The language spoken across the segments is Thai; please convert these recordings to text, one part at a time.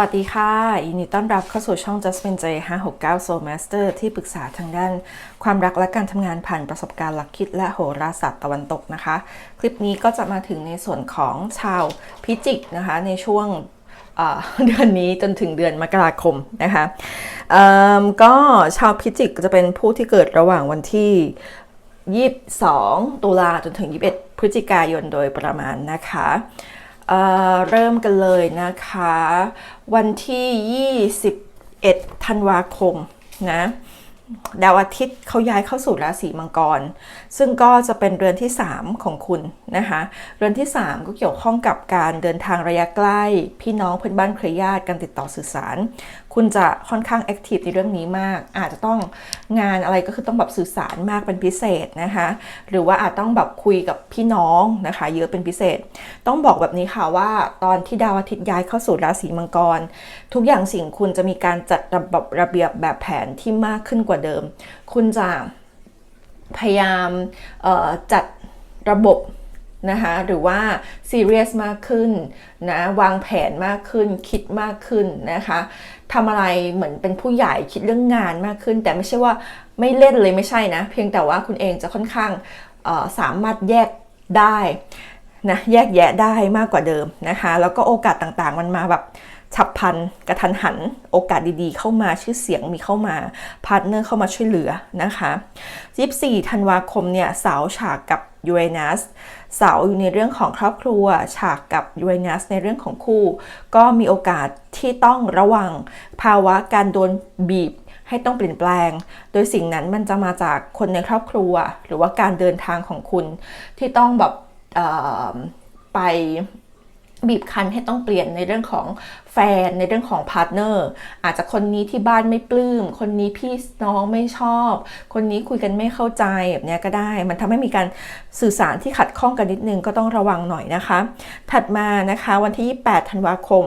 วัสดีค่ะยินดีต้อนรับเข้าสู่ช่อง Jasmine J 569 Soul Master ที่ปรึกษาทางด้านความรักและการทำงานผ่านประสบการณ์หลักคิดและโหราศาสตร์ตะวันตกนะคะ คลิปนี้ก็จะมาถึงในส่วนของชาวพิจิกนะคะ ในช่วงเดือนนี้จนถึงเดือนมกราคมนะคะก็ชาวพิจิกจะเป็นผู้ที่เกิดระหว่างวันที่ 22 ตุลาจนถึง 21 พฤศจิกายนโดยประมาณนะคะ เริ่มกันเลยนะคะ วันที่ 21 ธันวาคมนะดาวอาทิตย์เขาย้ายเข้าสู่ราศีมังกร ซึ่งก็จะเป็นเรือนที่ 3 ของคุณนะคะ เรือนที่ 3 ก็เกี่ยวข้องกับการเดินทางระยะใกล้ พี่น้องเพื่อนบ้านเครือญาติการติดต่อสื่อสาร คุณจะค่อนข้างแอคทีฟในเรื่องนี้มาก อาจจะต้องงานอะไรก็คือต้องแบบสื่อสารมากเป็นพิเศษนะคะ หรือว่าอาจต้องแบบคุยกับพี่น้องนะคะ เยอะเป็นพิเศษ ต้องบอกแบบนี้ค่ะว่าตอนที่ดาวอาทิตย์ย้ายเข้าสู่ราศีมังกร ทุกอย่างสิ่งคุณจะมีการจัดระบบระเบียบแบบแผนที่มากขึ้นกว่าเดิม คุณจะพยายามจัดระบบ นะคะหรือว่าซีเรียสมากขึ้นนะวางแผนมากขึ้นคิดมากขึ้นนะคะทำอะไรเหมือนเป็นผู้ใหญ่คิดเรื่องงานมากขึ้น แต่ไม่ใช่ว่าไม่เล่นเลยไม่ใช่นะ เพียงแต่ว่าคุณเองจะค่อนข้างเอ่อสามารถแยกได้นะแยกแยะได้มากกว่าเดิมนะคะแล้วก็โอกาสต่างๆมันมาแบบฉับพลันกระทันหันโอกาสดีๆ เข้ามาชื่อเสียงมีเข้ามาพาร์ทเนอร์เข้ามาช่วยเหลือนะคะ 24 ธันวาคมเนี่ยสาวฉากกับ ยูเรนัสเสาอยู่ในเรื่องของครอบครัว ฉากกับยูเรนัสในเรื่องของคู่ ก็มีโอกาสที่ต้องระวังภาวะการโดนบีบให้ต้องเปลี่ยนแปลง โดยสิ่งนั้นมันจะมาจากคนในครอบครัว หรือว่าการเดินทางของคุณที่ต้องแบบไป บีบคั้นให้ต้องเปลี่ยนในเรื่องของแฟนในเรื่องของพาร์ทเนอร์อาจจะคนนี้ที่บ้านไม่ปลื้ม คนนี้พี่น้องไม่ชอบ คนนี้คุยกันไม่เข้าใจแบบนี้ก็ได้ มันทำให้มีการสื่อสารที่ขัดข้องกันนิดนึงก็ต้องระวังหน่อยนะคะ ถัดมานะคะวันที่ 28 ธันวาคม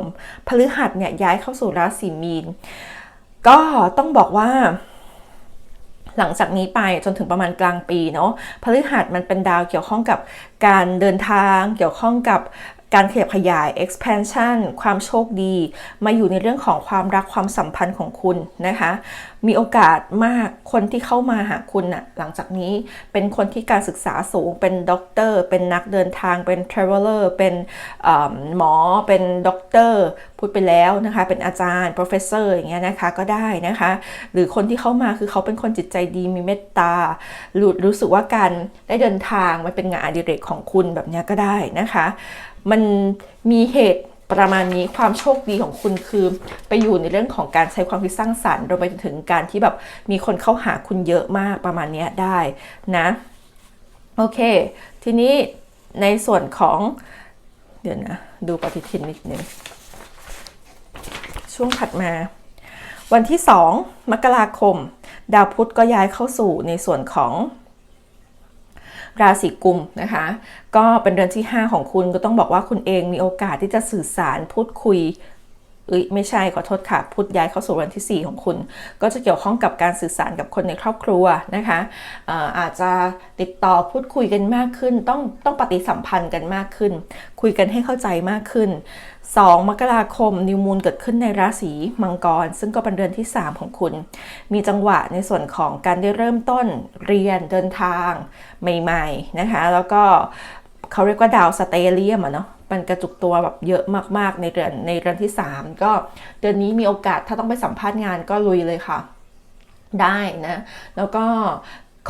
พฤหัสเนี่ยย้ายเข้าสู่ราศีมีน ก็ต้องบอกว่าหลังจากนี้ไปจนถึงประมาณกลางปีเนาะพฤหัสมันเป็นดาวเกี่ยวข้องกับการเดินทาง เกี่ยวข้องกับ การขยับขยาย expansion ความโชคดี มาอยู่ในเรื่องของความรักความสัมพันธ์ของคุณนะคะ มีโอกาสมากคนที่เข้ามาหาคุณนะ่ะหลังจากนี้เป็นคนที่การศึกษาสูง เป็นด็อกเตอร์ เป็นนักเดินทาง เป็น traveler เป็นหมอ เป็นด็อกเตอร์ พูดไปแล้วนะคะ เป็นอาจารย์ professor อย่างเงี้ยนะคะ ก็ได้นะคะ หรือคนที่เข้ามาคือเขาเป็นคนจิตใจดี มีเมตตา รู้รู้สึกว่าการได้เดินทางมันเป็นงานอดิเรกของคุณแบบเนี้ยก็ได้นะคะ มันมีเหตุประมาณนี้ความโชคดีของคุณคือ ไปอยู่ในเรื่องของการใช้ความคิดสร้างสรรค์รวมไปถึงการที่แบบมีคนเข้าหาคุณเยอะมากประมาณนี้ได้นะ โอเค ทีนี้ในส่วนของ เดี๋ยวนะ ดูปฏิทินนิดนึงช่วงถัดมา วันที่ 2 มกราคม ดาวพุธก็ย้ายเข้าสู่ในส่วนของ ราศีกุมนะคะ ก็เป็นเดือนที่ 5 ของคุณก็ต้องบอกว่าคุณเองมีโอกาสที่จะสื่อสารพูดคุย เอ้ยไม่ใช่ขอโทษค่ะพุธย้ายเข้าสู่วันที่ 4 ของคุณ ก็จะเกี่ยวข้องกับการสื่อสารกับคนในครอบครัวนะคะเอ่ออาจจะติดต่อพูดคุยกันมากขึ้น ต้องต้องปฏิสัมพันธ์กันมากขึ้น คุยกันให้เข้าใจมากขึ้น 2 มกราคมนิวมูลเกิดขึ้นในราศีมังกร ซึ่งก็เป็นเดือนที่ 3 ของคุณ มีจังหวะในส่วนของการได้เริ่มต้นเรียนเดินทางใหม่ ๆนะคะ แล้วก็เขาเรียกว่าดาวสเตเลียมอะเนาะ มันกระจุกตัวแบบเยอะมากๆในเดือนในเดือนที่ 3 ก็เดือนนี้มีโอกาสถ้าต้องไปสัมภาษณ์งานก็ลุยเลยค่ะ ได้นะ แล้วก็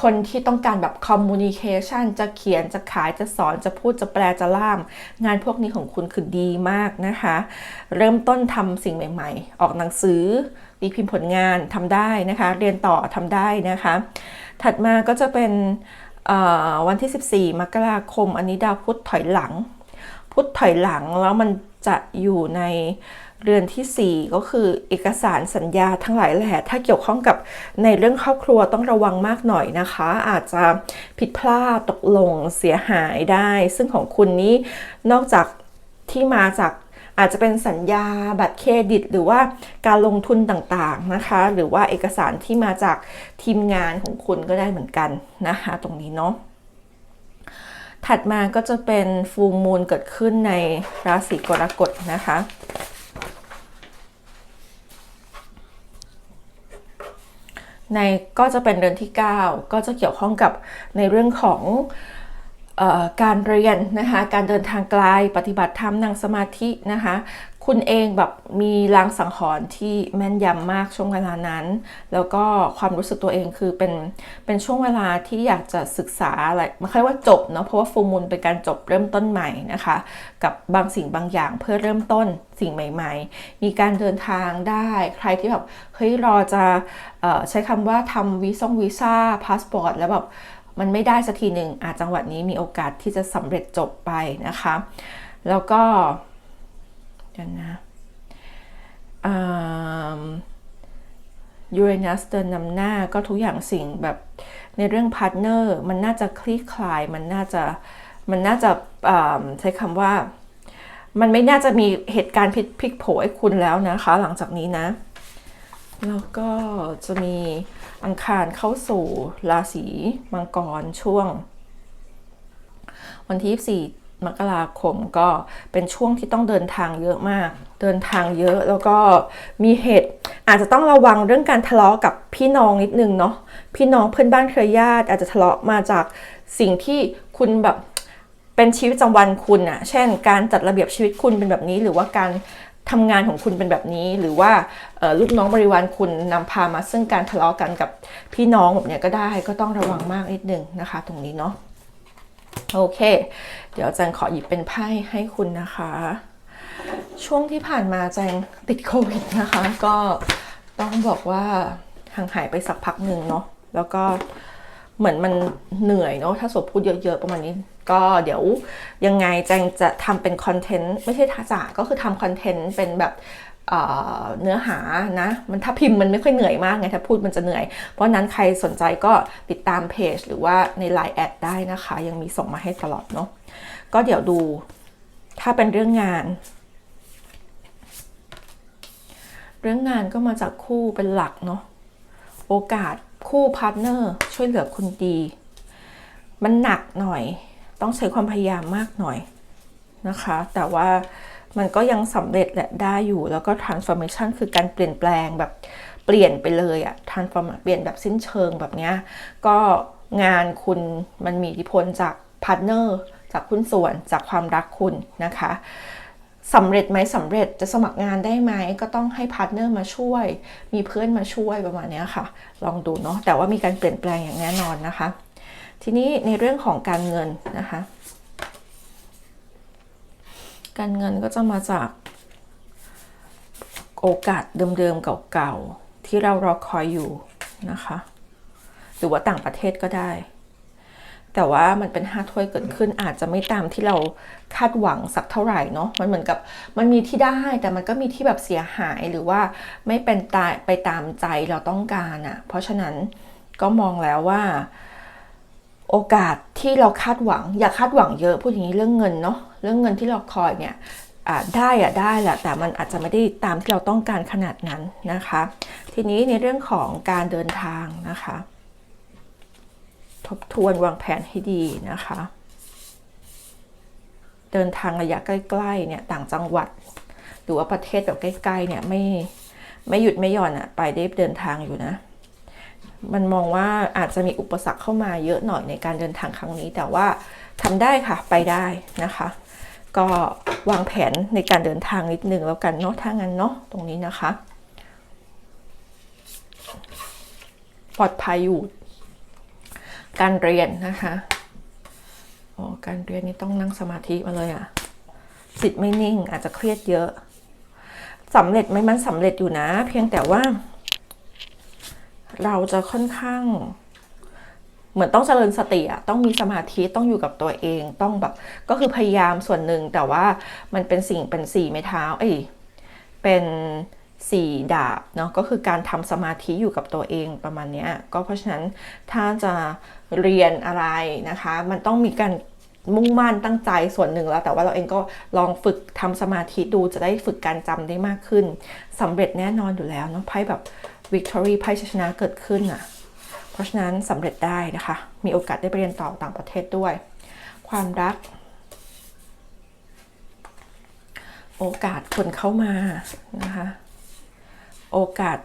คนที่ต้องการแบบ communication จะเขียนจะขายจะสอนจะพูดจะแปลจะล่าม งานพวกนี้ของคุณคือดีมากนะคะ เริ่มต้นทำสิ่งใหม่ๆ ออกหนังสือตีพิมพ์ผลงานทำได้นะคะ เรียนต่อทำได้นะคะ ถัดมาก็จะเป็นวันที่ 14 มกราคม อันนี้ดาวพุธถอยหลัง พุทธถอยหลังแล้วมันจะอยู่ในเรือนที่ 4 ก็คือเอกสารสัญญาทั้งหลายแหละถ้าเกี่ยวข้องกับในเรื่องครอบครัวต้องระวังมากหน่อยนะคะ อาจจะผิดพลาดตกลงเสียหายได้ ซึ่งของคุณนี้นอกจากที่มาจากอาจจะเป็นสัญญาบัตรเครดิต หรือว่าการลงทุนต่างๆนะคะ หรือว่าเอกสารที่มาจากทีมงานของคุณก็ได้เหมือนกันนะคะ ตรงนี้เนาะ ถัดมาก็จะเป็นฟูมูลเกิดขึ้นในราศีกรกฎนะคะ ในก็จะเป็นเดือนที่ 9 ก็จะเกี่ยวข้องกับในเรื่องของการเรียนนะคะ การเดินทางไกลปฏิบัติธรรมนั่งสมาธินะคะ คุณเองแบบมีลางสังหรณ์ที่แม่นยำมากช่วงเวลานั้น แล้วก็ความรู้สึกตัวเองคือเป็นเป็นช่วงเวลาที่อยากจะศึกษาอะไรไม่ค่อยว่าจบเนาะเพราะว่าฟูมูลเป็นการจบเริ่มต้นใหม่นะคะ กับบางสิ่งบางอย่างเพื่อเริ่มต้นสิ่งใหม่ ๆ มีการเดินทางได้ใครที่แบบเฮ้ยรอจะออใช้คำว่าทำวีซ่งวีซ่าพาสปอร์ตแล้วแบบมันไม่ได้สักทีหนึ่งอาจจังหวัดนี้มีโอกาสที่จะสำเร็จจบไปนะคะ แล้วก็ เดี๋ยวนะยูเรนัสเดินนำหน้าก็ทุกอย่างสิ่งแบบในเรื่องพาร์ทเนอร์มันน่าจะคลี่คลาย มันน่าจะมันน่าจะใช้คำว่า มันไม่น่าจะมีเหตุการณ์พลิกพลิกโผให้คุณแล้วนะคะ หลังจากนี้นะ แล้วก็จะมีอังคารเข้าสู่ราศีมังกรช่วง วันที่ 24 มกราคมก็เป็นช่วงที่ต้องเดินทางเยอะมาก เดินทางเยอะแล้วก็มีเหตุ อาจจะต้องระวังเรื่องการทะเลาะกับพี่น้องนิดนึงเนาะพี่น้องเพื่อนบ้านเครือญาติ อาจจะทะเลาะมาจากสิ่งที่คุณแบบเป็นชีวิตประจำวันคุณอะเช่น การจัดระเบียบชีวิตคุณเป็นแบบนี้ หรือว่าการทำงานของคุณเป็นแบบนี้ หรือว่าลูกน้องบริวารคุณนำพามาซึ่งการทะเลาะกันกับพี่น้องแบบเนี้ยก็ได้ก็ต้องระวังมากนิดนึงนะคะ ตรงนี้เนาะ โอเค เดี๋ยวแจงขอหยิบเป็นไพ่ให้คุณนะคะ ช่วงที่ผ่านมาแจงติดโควิดนะคะ ก็ต้องบอกว่าห่างหายไปสักพักหนึ่งเนาะ แล้วก็เหมือนมันเหนื่อยเนาะ ถ้าสมพูดเยอะๆประมาณนี้ ก็เดี๋ยวยังไงแจงจะทำเป็นคอนเทนต์ ไม่ใช่ทักษะก็คือทำคอนเทนต์เป็นแบบ เนื้อหานะ มันถ้าพิมพ์มันไม่ค่อยเหนื่อยมากไง ถ้าพูดมันจะเหนื่อย เพราะนั้นใครสนใจก็ติดตามเพจหรือว่าใน Line แอดได้นะคะ ยังมีส่งมาให้ตลอดเนาะก็เดี๋ยวดูถ้าเป็นเรื่องงาน เรื่องงานก็มาจากคู่เป็นหลักเนาะโอกาสคู่พาร์ทเนอร์ช่วยเหลือคุณดี มันหนักหน่อย ต้องใช้ความพยายามมากหน่อยนะคะ แต่ว่า มันก็ยังสำเร็จและได้อยู่แล้วก็ transformation คือการเปลี่ยนแปลงแบบเปลี่ยนไปเลยอะ transform เปลี่ยนแบบสิ้นเชิงแบบเนี้ยก็งานคุณมันมีอิทธิพลจากพาร์ทเนอร์จากคุณส่วนจากความรักคุณนะคะสำเร็จไหมสำเร็จจะสมัครงานได้ไหมก็ต้องให้พาร์ทเนอร์มาช่วย มีเพื่อนมาช่วยประมาณนี้ค่ะ ลองดูเนาะแต่ว่ามีการเปลี่ยนแปลงอย่างแน่นอนนะคะ ทีนี้ในเรื่องของการเงินนะคะ การเงินก็จะมาจาก โอกาสเดิมๆเก่าๆที่เรารอคอยอยู่นะคะ หรือว่าต่างประเทศก็ได้ แต่ว่ามันเป็นห้าถ้วยเกิดขึ้นอาจจะไม่ตามที่เราคาดหวังสักเท่าไหร่เนาะมันเหมือนกับมันมีที่ได้แต่มันก็มีที่แบบเสียหายหรือว่าไม่เป็นตายไปตามใจเราต้องการอะ่ะ เพราะฉะนั้นก็มองแล้วว่าโอกาสที่เราคาดหวัง อย่าคาดหวังเยอะพูดอย่างนี้เรื่องเงินเนาะ เรื่องเงินที่เราคอยเนี่ยได้อะได้แหละแต่มันอาจจะไม่ได้ตามที่เราต้องการขนาดนั้นนะคะ ทีนี้ในเรื่องของการเดินทางนะคะ ทบทวนวางแผนให้ดีนะคะ เดินทางระยะใกล้ๆเนี่ยต่างจังหวัด หรือว่าประเทศแบบใกล้ๆเนี่ยไม่ไม่หยุดไม่หย่อนอะไปได้เดินทางอยู่นะ มันมองว่าอาจจะมีอุปสรรคเข้ามาเยอะหน่อยในการเดินทางครั้งนี้แต่ว่า ทำได้ค่ะไปได้นะคะ ก็วางแผนในการเดินทางนิดนึงแล้วกันเนาะถ้างั้นเนาะตรงนี้นะคะ ปลอดภัยอยู่ การเรียนนะคะอ๋อการเรียนนี่ต้องนั่งสมาธิมาเลยอะจิตไม่นิ่งอาจจะเครียดเยอะสำเร็จไหมมันสำเร็จอยู่นะ เพียงแต่ว่า เราจะค่อนข้าง เหมือนต้องเจริญสติอะต้องมีสมาธิต้องอยู่กับตัวเอง ต้องแบบก็คือพยายามส่วนหนึ่งแต่ว่ามันเป็นสิ่งเป็นสี่ไม้เท้า เอ้ยเป็นสี่ดาบเนาะก็คือการทำสมาธิอยู่กับตัวเองประมาณนี้ก็เพราะฉะนั้นถ้าจะเรียนอะไรนะคะ มันต้องมีการมุ่งมั่นตั้งใจส่วนหนึ่งแล้ว แต่ว่าเราเองก็ลองฝึกทำสมาธิดูจะได้ฝึกการจำได้มากขึ้นสำเร็จแน่นอนอยู่แล้วเนาะไพ่แบบ victory ไพ่ชนะเกิดขึ้นอะ เพราะฉะนั้นสำเร็จได้นะคะ มีโอกาสได้ไปเรียนต่อต่างประเทศด้วย ความรัก โอกาสคนเข้ามานะคะ โอกาส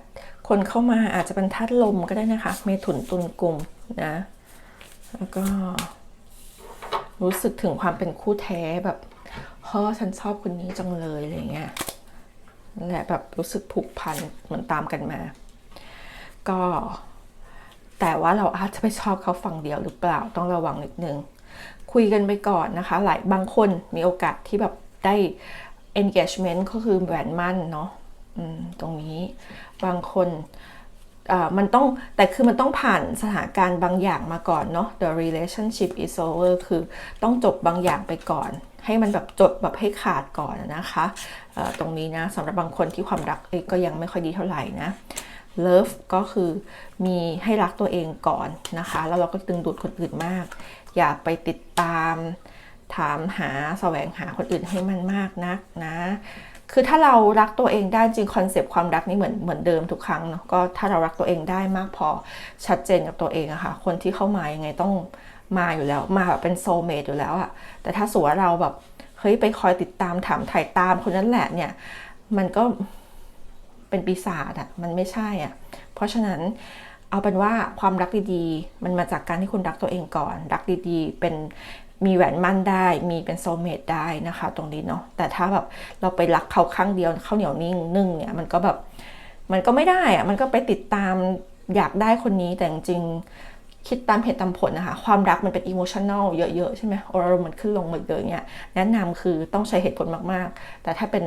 คนเข้ามาอาจจะเป็นธาตุลมก็ได้นะคะ เมถุนตุลกลุ่มนะ แล้วก็รู้สึกถึงความเป็นคู่แท้แบบเฮ้อฉันชอบคนนี้จังเลยอะไรเงี้ยและแบบรู้สึกผูกพันเหมือนตามกันมา ก็ แต่ว่าเราอาจจะไปชอบเขาฝั่งเดียวหรือเปล่าต้องระวังนิดนึง คุยกันไปก่อนนะคะ หลายบางคนมีโอกาสที่แบบได้ engagement ก็คือแหวนมั่นเนาะตรงนี้บางคนมันต้องแต่คือมันต้องผ่านสถานการณ์บางอย่างมาก่อนเนาะ the relationship is over คือต้องจบบางอย่างไปก่อน ให้มันแบบจบแบบให้ขาดก่อนนะคะ ตรงนี้นะสำหรับบางคนที่ความรักเอ้ยก็ยังไม่ค่อยดีเท่าไหร่นะ love ก็คือมีให้รักตัวเองก่อนนะคะ แล้วเราก็ดึงดูดคนอื่นมาก อย่าไปติดตามถามหาแสวงหาคนอื่นให้มันมากนักนะ คือถ้าเรารักตัวเองได้จริงคอนเซปต์ความรักนี่เหมือนเหมือนเดิมทุกครั้งเนาะก็ถ้าเรารักตัวเองได้มากพอชัดเจนกับตัวเองอะค่ะคนที่เข้ามายังไงต้องมาอยู่แล้ว มาแบบเป็นโซเมตอยู่แล้วอะแต่ถ้าสมมติว่าเราแบบเฮ้ยไปคอยติดตามถามถ่ายตามคนนั้นแหละเนี่ย มันก็ เป็นปีศาจอะมันไม่ใช่อะเพราะฉะนั้นเอาเป็นว่าความรักดีๆ มันมาจากการที่คุณรักตัวเองก่อน รักดีๆ เป็นมีแหวนมั่นได้ มีเป็นโซเมตได้นะคะ ตรงนี้เนาะ แต่ถ้าแบบเราไปรักเขาข้างเดียวข้าวเหนียวนิ่งนึ่งเนี่ยมันก็แบบมันก็ไม่ได้อะมันก็ไปติดตามอยากได้คนนี้แต่จริงคิดตามเหตุตามผลนะคะ ความรักมันเป็นอิโมชันแนลเยอะ ๆ ใช่ไหมอารมณ์มันขึ้นลงหมดเลยเนี่ยแนะนำคือต้องใช้เหตุผลมากๆ แต่ถ้าเป็น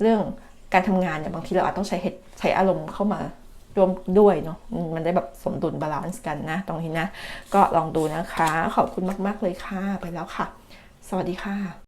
เรื่อง การทำงานเนี่ยบางทีเราอาจต้องใช้เหตุใช้อารมณ์เข้ามาร่วมด้วยเนาะมมันได้แบบสมดุลบาลานซ์กันนะ ตรงนี้นะ ก็ลองดูนะคะ ขอบคุณมาก ๆ เลยค่ะ ไปแล้วค่ะ สวัสดีค่ะ